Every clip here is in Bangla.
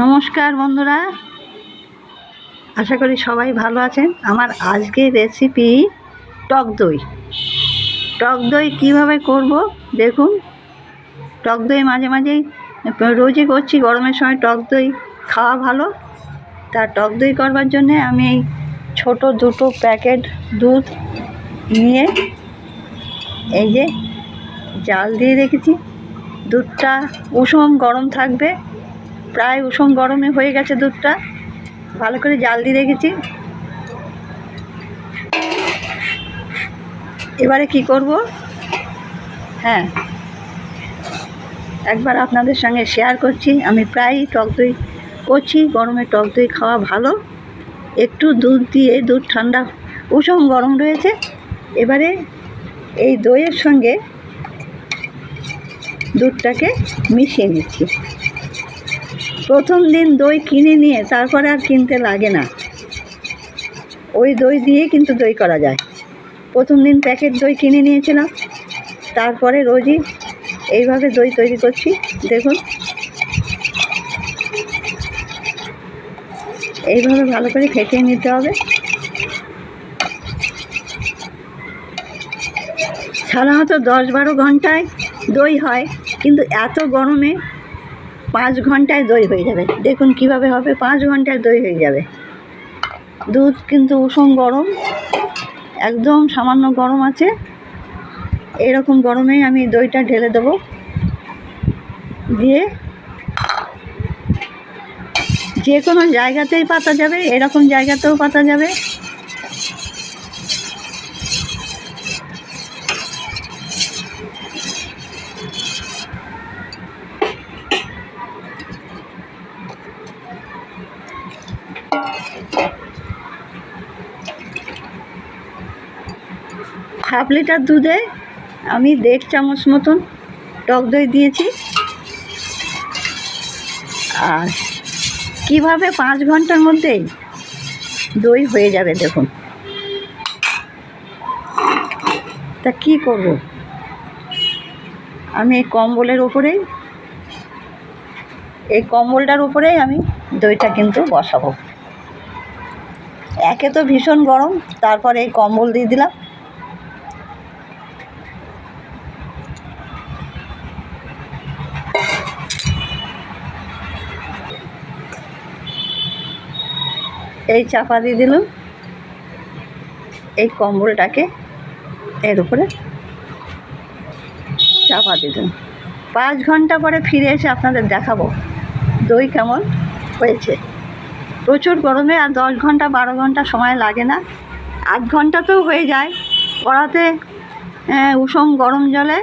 নমস্কার বন্ধুরা। আশা করি সবাই ভালো আছেন। আমার আজকের রেসিপি টক দই। টক দই কীভাবে করব দেখুন। টক দই মাঝে মাঝেই রোজই করছি, গরমের সময় টক দই খাওয়া ভালো। তা টক দই করবার জন্যে আমি এই ছোটো দুটো প্যাকেট দুধ নিয়ে এই যে জাল দিয়ে রেখেছি। দুধটা উষম গরম থাকবে। প্রায় উষম গরমে হয়ে গেছে দুধটা। ভালো করে জাল দিয়ে রেখেছি। এবারে কি করব? হ্যাঁ। একবার আপনাদের সঙ্গে শেয়ার করছি। আমি প্রায়ই টক দই করছি। গরমে টক দই খাওয়া ভালো। একটু দুধ দিয়ে দুধ ঠান্ডা, উষম গরম রয়েছে। এবারে এই দইয়ের সঙ্গে দুধটাকে মিশিয়ে নিচ্ছি। প্রথম দিন দই কিনে নিয়ে তারপরে আর কিনতে লাগে না। ওই দই দিয়ে কিন্তু দই করা যায়। প্রথম দিন প্যাকেট দই কিনে নিয়েছিলাম। তারপরে রোজই এইভাবে দই তৈরি করছি, দেখুন। এইভাবে ভালো করে ফেটিয়ে নিতে হবে। সাধারণত দশ বারো ঘন্টায় দই হয়, কিন্তু এত গরমে পাঁচ ঘন্টায় দই হয়ে যাবে। দেখুন কীভাবে হবে, পাঁচ ঘন্টায় দই হয়ে যাবে। দুধ কিন্তু উষম গরম, একদম সামান্য গরম আছে। এরকম গরমেই আমি দইটা ঢেলে দেবো। দিয়ে যে কোনো জায়গাতেই পাতা যাবে, এরকম জায়গাতেও পাতা যাবে। হাফ লিটার দুধে আমি দেড় চামচ মতন টক দই দিয়েছি। আর কীভাবে পাঁচ ঘণ্টার মধ্যেই দই হয়ে যাবে দেখুন। তা কি করব? আমি এই কম্বলের উপরেই এই কম্বলটার উপরেই আমি দইটা কিন্তু বসাবো। একে তো ভীষণ গরম, তারপরে এই কম্বল দিয়ে দিলাম। এই চাপা দিয়ে দিলাম। এই কম্বলটাকে এর উপরে চাপা দিয়ে দিলাম। পাঁচ ঘণ্টা পরে ফিরে এসে আপনাদের দেখাবো দই কেমন হয়েছে। প্রচুর গরমে আর দশ ঘণ্টা, বারো ঘণ্টা সময় লাগে না। আধ ঘন্টাতেও হয়ে যায়। কড়াতে উষম গরম জলে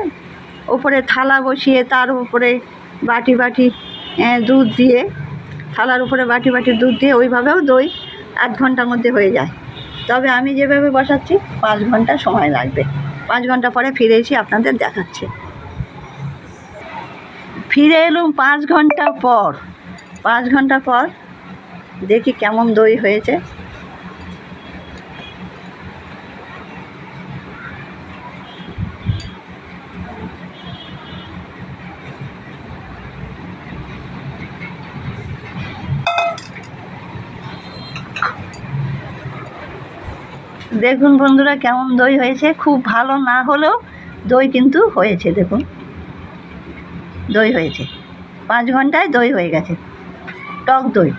ওপরে থালা বসিয়ে তার উপরে বাটি বাটি দুধ দিয়ে, থালার উপরে বাটি বাটি দুধ দিয়ে ওইভাবেও দই আধ ঘণ্টার মধ্যে হয়ে যায়। তবে আমি যেভাবে বসাচ্ছি, পাঁচ ঘণ্টা সময় লাগবে। পাঁচ ঘণ্টা পরে ফিরে এসে আপনাদের দেখাচ্ছে। ফিরে এলুম পাঁচ ঘণ্টা পর। পাঁচ ঘণ্টা পর দেখি কেমন দই হয়েছে। দেখুন বন্ধুরা কেমন দই হয়েছে, খুব ভালো না হলেও দই কিন্তু হয়েছে, দেখুন। দই হয়েছে। পাঁচ ঘন্টায় দই হয়ে গেছে। টক দই।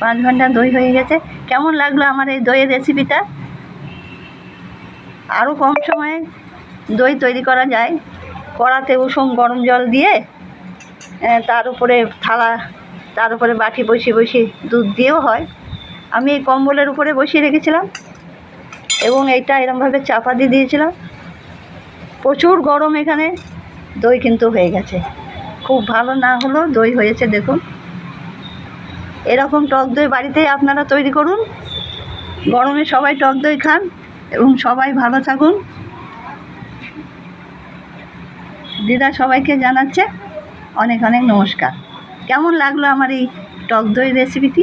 পাঁচ ঘণ্টা দই হয়ে গেছে। কেমন লাগল আমার এই দইয়ের রেসিপিটা আরও কম সময়ে দই তৈরি করা যায়। কড়াতে উষুম গরম জল দিয়ে তার উপরে থালা, তার উপরে বাটি বসিয়ে বসিয়ে দুধ দিয়েও হয়। আমি এই কম্বলের উপরে বসিয়ে রেখেছিলাম এবং এইটা এরমভাবে চাপা দিয়ে দিয়েছিলাম। প্রচুর গরম এখানে। দই কিন্তু হয়ে গেছে। খুব ভালো না হলেও দই হয়েছে, দেখুন। এরকম টক দই বাড়িতেই আপনারা তৈরি করুন। গরমে সবাই টক দই খান এবং সবাই ভালো থাকুন। দিদা সবাইকে জানাচ্ছে, অনেক অনেক নমস্কার। কেমন লাগল আমার এই টক দই রেসিপিটি